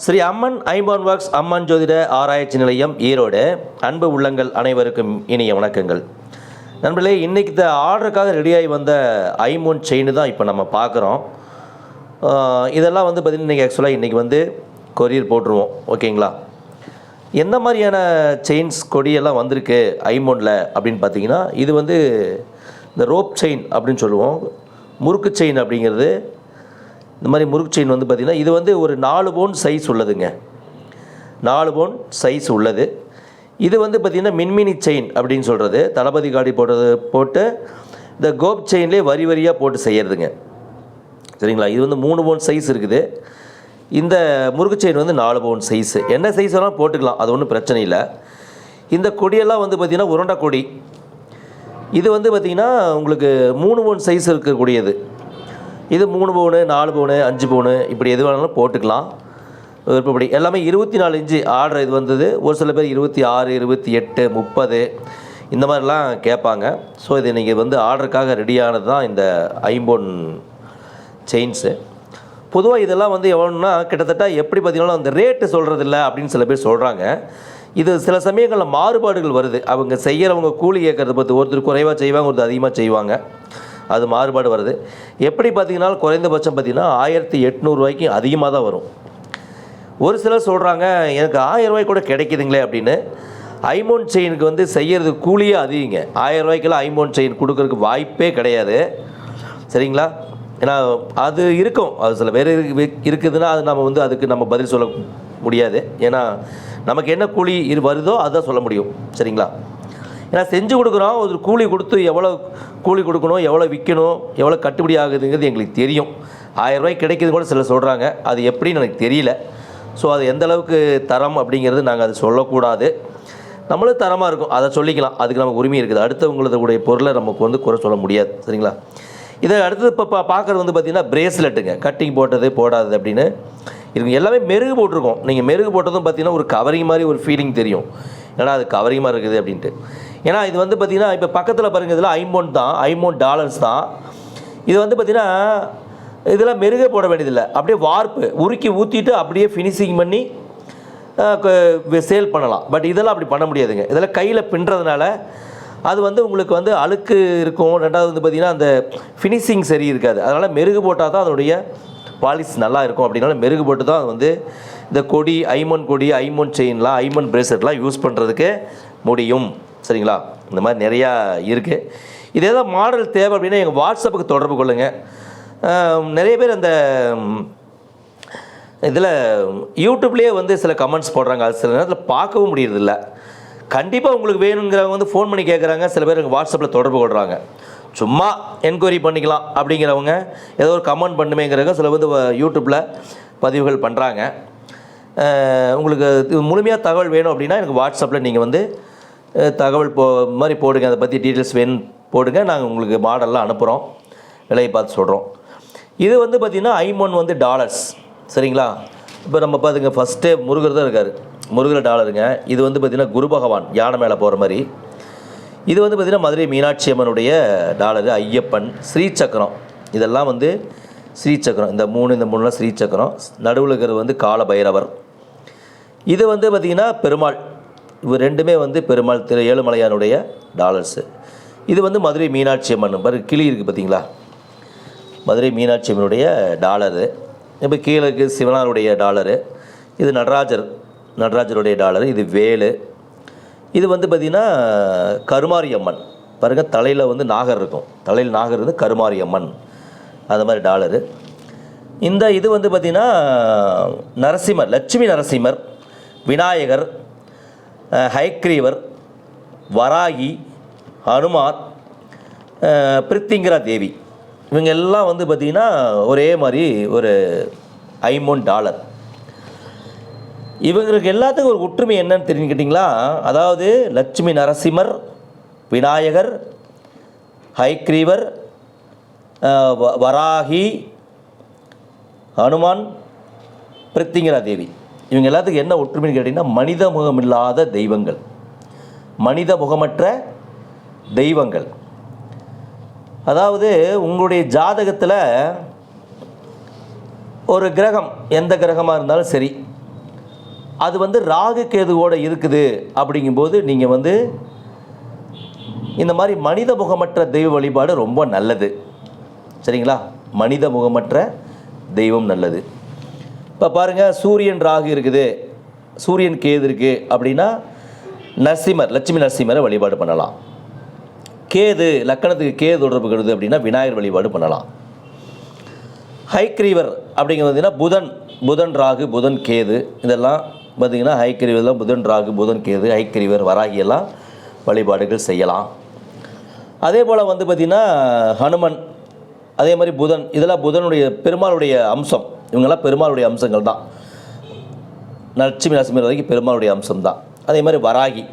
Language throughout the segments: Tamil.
ஸ்ரீ அம்மன் ஐம்பான் ஒர்க்ஸ் அம்மன் ஜோதிட ஆராய்ச்சி நிலையம் ஈரோடு. அன்பு உள்ளங்கள் அனைவருக்கும் இனிய வணக்கங்கள். நண்பர்களே இன்றைக்கி இந்த ஆர்டருக்காக ரெடியாகி வந்த ஐமோன் செயின் தான் இப்போ நம்ம பார்க்குறோம். இதெல்லாம் வந்து பார்த்திங்கன்னா இன்றைக்கி ஆக்சுவலாக இன்றைக்கி வந்து கொரியர் போட்டுருவோம். ஓகேங்களா? எந்த மாதிரியான செயின்ஸ் கொடியெல்லாம் வந்திருக்கு ஐமோனில் அப்படின்னு பார்த்தீங்கன்னா இது வந்து இந்த ரோப் செயின் அப்படின்னு சொல்லுவோம். முறுக்கு செயின் அப்படிங்கிறது இந்த மாதிரி முறுக்கு செயின் வந்து பார்த்திங்கன்னா இது வந்து ஒரு நாலு பவுன் சைஸ் உள்ளதுங்க. நாலு பவுன் சைஸ் உள்ளது. இது வந்து பார்த்திங்கன்னா மின்மினி செயின் அப்படின்னு சொல்கிறது தளபதி காடி போடுறது போட்டு இந்த கோப் செயின்லேயே வரி வரியாக போட்டு செய்கிறதுங்க சரிங்களா? இது வந்து மூணு பவுன் சைஸ் இருக்குது. இந்த முறுக்கு செயின் வந்து நாலு பவுன் சைஸு என்ன சைஸ் வேணாலும் போட்டுக்கலாம். அது ஒன்றும் பிரச்சனை இல்லை. இந்த கொடியெல்லாம் வந்து பார்த்திங்கன்னா உருண்டை கொடி. இது வந்து பார்த்திங்கன்னா உங்களுக்கு மூணு பவுன் சைஸ் இருக்கக்கூடியது. இது மூணு பவுனு நாலு பவுனு அஞ்சு பவுனு இப்படி எது வேணாலும் போட்டுக்கலாம். விருப்பப்படி எல்லாமே இருபத்தி நாலு இன்ச்சு ஆர்டர் இது வந்தது. ஒரு சில பேர் இருபத்தி ஆறு இருபத்தி எட்டு முப்பது இந்த மாதிரிலாம் கேட்பாங்க. ஸோ இது நீங்கள் வந்து ஆர்டருக்காக ரெடியானது தான் இந்த ஐம்போன் செயின்ஸு. பொதுவாக இதெல்லாம் வந்து எவ்வளோன்னா கிட்டத்தட்ட எப்படி பார்த்தீங்கன்னா அந்த ரேட்டு சொல்கிறதில்ல அப்படின்னு சில பேர் சொல்கிறாங்க இது சில சமயங்களில் மாறுபாடுகள் வருது. அவங்க செய்கிறவங்க கூலி கேட்குறத பற்றி ஒருத்தர் குறைவாக செய்வாங்க ஒருத்தர் அதிகமாக செய்வாங்க. அது மாறுபாடு வருது. எப்படி பார்த்தீங்கன்னா குறைந்தபட்சம் பார்த்தீங்கன்னா ஆயிரத்தி எட்நூறுரூவாய்க்கும் அதிகமாக தான் வரும். ஒரு சிலர் சொல்கிறாங்க எனக்கு ஆயிரம் கூட கிடைக்குதுங்களே அப்படின்னு. ஐமோன் செயினுக்கு வந்து செய்கிறது கூலியே அதிகங்க. ஆயிரம் ரூபாய்க்கெல்லாம் ஐமோன் செயின் கொடுக்கறதுக்கு வாய்ப்பே கிடையாது. சரிங்களா? ஏன்னா அது இருக்கும். அது சில பேர் இருக்குதுன்னா அது நம்ம வந்து அதுக்கு நம்ம பதில் சொல்ல முடியாது. ஏன்னா நமக்கு என்ன கூலி இது வருதோ அதுதான் சொல்ல முடியும். சரிங்களா? ஏன்னா செஞ்சு கொடுக்குறோம் ஒரு கூலி கொடுத்து எவ்வளோ கூலி கொடுக்கணும் எவ்வளோ விற்கணும் எவ்வளோ கட்டுப்படி ஆகுதுங்கிறது எங்களுக்கு தெரியும். ஆயிரம் ரூபாய் கிடைக்குது கூட சில சொல்கிறாங்க அது எப்படின்னு எனக்கு தெரியல. ஸோ அது எந்த அளவுக்கு தரம் அப்படிங்கிறது நாங்கள் அது சொல்லக்கூடாது. நம்மளும் தரமாக இருக்கும். அதை சொல்லிக்கலாம். அதுக்கு நமக்கு உரிமை இருக்குது. அடுத்தவங்களுடைய பொருளை நமக்கு வந்து குறை சொல்ல முடியாது. சரிங்களா? இதை அடுத்தது இப்போ பா பார்க்குறது வந்து பார்த்திங்கன்னா பிரேஸ்லெட்டுங்க கட்டிங் போட்டது போடாதது அப்படின்னு இருக்கு எல்லாமே மெருகு போட்டிருக்கோம். நீங்கள் மெருகு போட்டதும் பார்த்தீங்கன்னா ஒரு கவரிங் மாதிரி ஒரு ஃபீலிங் தெரியும். ஏன்னா அது கவரிங்காக இருக்குது அப்படின்ட்டு. ஏன்னா இது வந்து பார்த்திங்கன்னா இப்போ பக்கத்தில் பாருங்க இதில் ஐமௌண்ட் தான் ஐமௌண்ட் டாலர்ஸ் தான். இது வந்து பார்த்திங்கன்னா இதெல்லாம் மெருகே போட வேண்டியதில்லை. அப்படியே வார்ப்பு உருக்கி ஊற்றிட்டு அப்படியே ஃபினிஷிங் பண்ணி சேல் பண்ணலாம். பட் இதெல்லாம் அப்படி பண்ண முடியாதுங்க. இதெல்லாம் கையில் பின்னுறதுனால அது வந்து உங்களுக்கு வந்து அழுக்கு இருக்கும். ரெண்டாவது வந்து பார்த்திங்கன்னா அந்த ஃபினிஷிங் சரி இருக்காது. அதனால் மெருகு போட்டால் தான் அதனுடைய பாலிஷ் நல்லா இருக்கும். அப்படின்னால மெருகு போட்டு தான் அது வந்து இந்த கொடி ஐமன் கொடி ஐமன் செயின்லாம் ஐமன் பிரேஸ்லெட்லாம் யூஸ் பண்ணுறதுக்கு முடியும். சரிங்களா? இந்த மாதிரி நிறையா இருக்குது இதே தான் மாடல் தேவை அப்படின்னா எங்கள் வாட்ஸ்அப்புக்கு தொடர்பு கொள்ளுங்கள் நிறைய பேர் அந்த இதில் யூடியூப்லேயே வந்து சில கமெண்ட்ஸ் போடுறாங்க. அது சில நேரத்தில் பார்க்கவும் முடியறதில்ல. கண்டிப்பாக உங்களுக்கு வேணுங்கிறவங்க வந்து ஃபோன் பண்ணி கேட்குறாங்க சில பேர் எங்கள் வாட்ஸ்அப்பில் தொடர்பு கொள்கிறாங்க சும்மா என்கொயரி பண்ணிக்கலாம் அப்படிங்கிறவங்க ஏதோ ஒரு கமெண்ட் பண்ணுமேங்கிறவங்க சில வந்து யூடியூப்பில் பதிவுகள் பண்ணுறாங்க உங்களுக்கு இது முழுமையாக தகவல் வேணும் அப்படின்னா எனக்கு வாட்ஸ்அப்பில் நீங்கள் வந்து தகவல் போ மாதிரி போடுங்க அதை பற்றி டீட்டெயில்ஸ் வேணும் போடுங்க. நாங்கள் உங்களுக்கு மாடல்லாம் அனுப்புகிறோம் விலையை பார்த்து சொல்கிறோம் இது வந்து பார்த்திங்கன்னா ஐமோன் வந்து டாலர்ஸ் சரிங்களா? இப்போ நம்ம பார்த்துங்க ஃபஸ்ட்டே முருகர் தான் இருக்கார். முருகர் டாலருங்க. இது வந்து பார்த்திங்கன்னா குரு பகவான் யானை மேலே போகிற மாதிரி. இது வந்து பார்த்திங்கன்னா மதுரை மீனாட்சி அம்மனுடைய டாலரு ஐயப்பன் ஸ்ரீசக்கரம். இதெல்லாம் வந்து ஸ்ரீசக்கரம். இந்த மூணு இந்த மூணுலாம் ஸ்ரீசக்கரம். நடுவில் இருக்கிறது வந்து கால பைரவர் இது வந்து பார்த்திங்கன்னா பெருமாள். இவர் ரெண்டுமே வந்து பெருமாள் திரு ஏழுமலையானுடைய டாலர்ஸு. இது வந்து மதுரை மீனாட்சி அம்மன் பாரு கிளி இருக்குது பார்த்தீங்களா? மதுரை மீனாட்சி அம்மனுடைய டாலரு. இப்போ கீழே இருக்குது சிவனாருடைய டாலரு. இது நடராஜர் நடராஜருடைய டாலரு. இது வேலு. இது வந்து பார்த்திங்கன்னா கருமாரி அம்மன். பாருங்கள் தலையில் வந்து நாகர் இருக்கும். தலையில் நாகர் வந்து கருமாரி அம்மன். அந்த மாதிரி டாலரு. இந்த இது வந்து பார்த்திங்கன்னா நரசிம்மர் லட்சுமி நரசிம்மர் விநாயகர் ஹைக்ரீவர் வராகி ஹனுமார் பிரித்திங்கரா தேவி. இவங்க எல்லாம் வந்து பார்த்திங்கன்னா ஒரே மாதிரி ஒரு ஐமோன் டாலர். இவங்களுக்கு எல்லாத்துக்கும் ஒரு ஒற்றுமை என்னன்னு தெரிஞ்சுக்கிட்டிங்களா? அதாவது லட்சுமி நரசிம்மர் விநாயகர் ஹைக்ரீவர் வ- வராகி ஹனுமான் பிரித்திங்கரா தேவி. இவங்க எல்லாத்துக்கும் என்ன ஒற்றுமைன்னு கேட்டிங்கன்னா மனித முகமில்லாத தெய்வங்கள். மனித முகமற்ற தெய்வங்கள். அதாவது உங்களுடைய ஜாதகத்தில் ஒரு கிரகம் எந்த கிரகமாக இருந்தாலும் சரி அது வந்து ராகு கேதுவோடு இருக்குது அப்படிங்கும்போது நீங்கள் வந்து இந்த மாதிரி மனித முகமற்ற தெய்வ வழிபாடு ரொம்ப நல்லது. சரிங்களா? மனித முகமற்ற தெய்வம் நல்லது. இப்போ பாருங்கள் சூரியன் ராகு இருக்குது. சூரியன் கேது இருக்குது அப்படின்னா நரசிம்மர் லட்சுமி நரசிம்மரை வழிபாடு பண்ணலாம். கேது லக்கணத்துக்கு கேது தொடர்பு கருது அப்படின்னா விநாயகர் வழிபாடு பண்ணலாம். ஹைக்ரீவர் அப்படிங்கிறது பார்த்தீங்கன்னா புதன் புதன் ராகு புதன் கேது. இதெல்லாம் பார்த்தீங்கன்னா ஹைக்ரீவர்லாம் புதன் ராகு புதன் கேது ஹைக்ரீவர் வராகியெல்லாம் வழிபாடுகள் செய்யலாம். அதே போல் வந்து பார்த்திங்கன்னா ஹனுமன் அதே மாதிரி புதன் இதெல்லாம் புதனுடைய பெருமாளுடைய அம்சம். இவங்கெல்லாம் பெருமாளுடைய அம்சங்கள் தான். லட்சுமி நரசிம்மர் வரைக்கும் பெருமாளுடைய அம்சம் தான் அதே மாதிரி வராகி.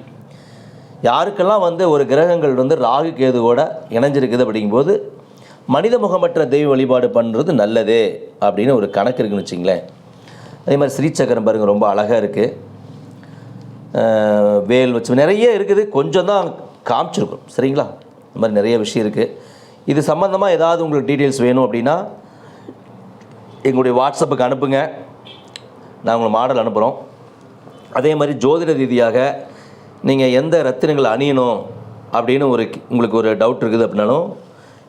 யாருக்கெல்லாம் வந்து ஒரு கிரகங்கள் வந்து ராகு கேதுவோட இணைஞ்சிருக்குது அப்படிங்கும்போது மனித முகமற்ற தெய்வ வழிபாடு பண்ணுறது நல்லது அப்படின்னு ஒரு கணக்கு இருக்குன்னு வச்சிங்களேன். அதே மாதிரி ஸ்ரீசக்கரம் பாருங்கள் ரொம்ப அழகாக இருக்குது வேல் வச்சு நிறைய இருக்குது. கொஞ்சம் தான் காமிச்சிருக்கும். சரிங்களா? இந்த மாதிரி நிறைய விஷயம் இருக்குது இது சம்மந்தமாக ஏதாவது உங்களுக்கு டீட்டெயில்ஸ் வேணும் அப்படின்னா எங்களுடைய வாட்ஸ்அப்புக்கு அனுப்புங்க. நான் உங்களை மாடல் அனுப்புகிறோம் அதே மாதிரி ஜோதிட ரீதியாக நீங்கள் எந்த ரத்தினங்கள் அணியணும் அப்படின்னு ஒரு உங்களுக்கு ஒரு டவுட் இருக்குது அப்படின்னாலும்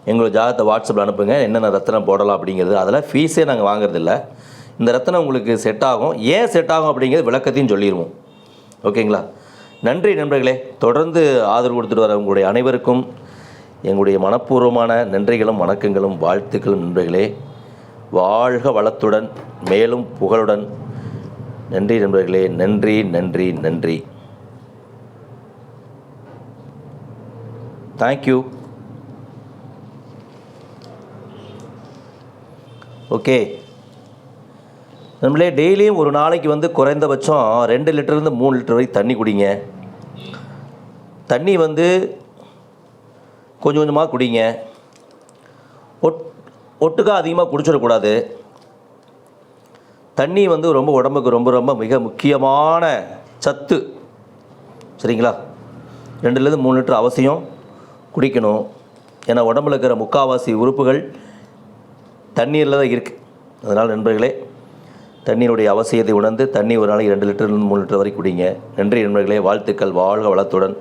எங்களோட ஜாதகத்தை வாட்ஸ்அப்பில் அனுப்புங்க. என்னென்ன ரத்தனம் போடலாம் அப்படிங்கிறது. அதெல்லாம் ஃபீஸே நாங்கள் வாங்குறதில்ல. இந்த ரத்தனம் உங்களுக்கு செட் ஆகும். ஏன் செட் ஆகும் அப்படிங்கிறது விளக்கத்தையும் சொல்லிடுவோம் ஓகேங்களா? நன்றி நண்பர்களே. தொடர்ந்து ஆதரவு கொடுத்துட்டு வர உங்களுடைய அனைவருக்கும் எங்களுடைய மனப்பூர்வமான நன்றிகளும் வணக்கங்களும் வாழ்த்துக்களும் நண்பர்களே. வாழ்க வளத்துடன் மேலும் புகழுடன். நன்றி நண்பர்களே நன்றி நன்றி நன்றி. தேங்க்யூ ஓகே நம்மளே டெய்லியும் ஒரு நாளைக்கு வந்து குறைந்தபட்சம் ரெண்டு லிட்டர்லேருந்து மூணு லிட்டர் வரைக்கும் தண்ணி குடிங்க. தண்ணி வந்து கொஞ்சம் கொஞ்சமாக குடிங்க. ஒட் ஒட்டுக்கா அதிகமாக குடிச்சிடக்கூடாது. தண்ணி வந்து ரொம்ப உடம்புக்கு ரொம்ப ரொம்ப மிக முக்கியமான சத்து. சரிங்களா? ரெண்டுலேருந்து மூணு லிட்டர் அவசியம் குடிக்கணும். ஏன்னா உடம்புல இருக்கிற முக்காவாசி உறுப்புகள் தண்ணீரில் தான் இருக்குது அதனால் நண்பர்களே தண்ணீருடைய அவசியத்தை உணர்ந்து தண்ணி ஒரு நாளைக்கு ரெண்டு லிட்டர்லேருந்து மூணு லிட்டர் வரைக்கும் குடிங்க. நன்றி நண்பர்களே வாழ்த்துக்கள் வாழ்க வளத்துடன்.